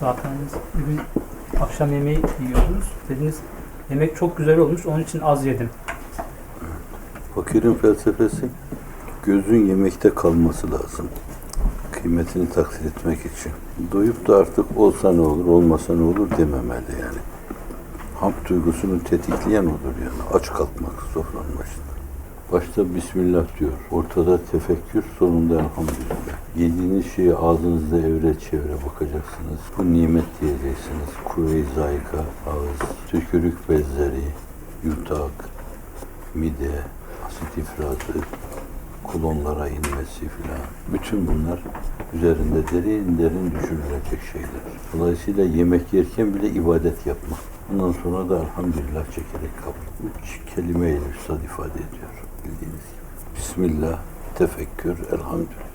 Zaten bugün akşam yemeği yiyoruz. Dediniz yemek çok güzel olmuş onun için az yedim. Fakirin felsefesi gözün yemekte kalması lazım. Kıymetini takdir etmek için. Doyup da artık olsa ne olur, olmasa ne olur dememeli yani. Hamd duygusunu tetikleyen odur yani. Aç kalkmak sofranın başında. Başta Bismillah diyor. Ortada tefekkür, sonunda elhamdülillah. Yediğiniz şeyi ağzınızda evre çevre bakacaksınız. Bu nimet diyeceksiniz. Kuvve-i zayika, ağız, tükürük bezleri, yutak, mide, asit ifrazı, kolonlara inmesi filan. Bütün bunlar üzerinde derin derin düşünülecek şeyler. Dolayısıyla yemek yerken bile ibadet yapmak. Ondan sonra da elhamdülillah çekerek kabul. Üç üstad ifade ediyor bildiğiniz gibi. Bismillah, tefekkür, elhamdülillah.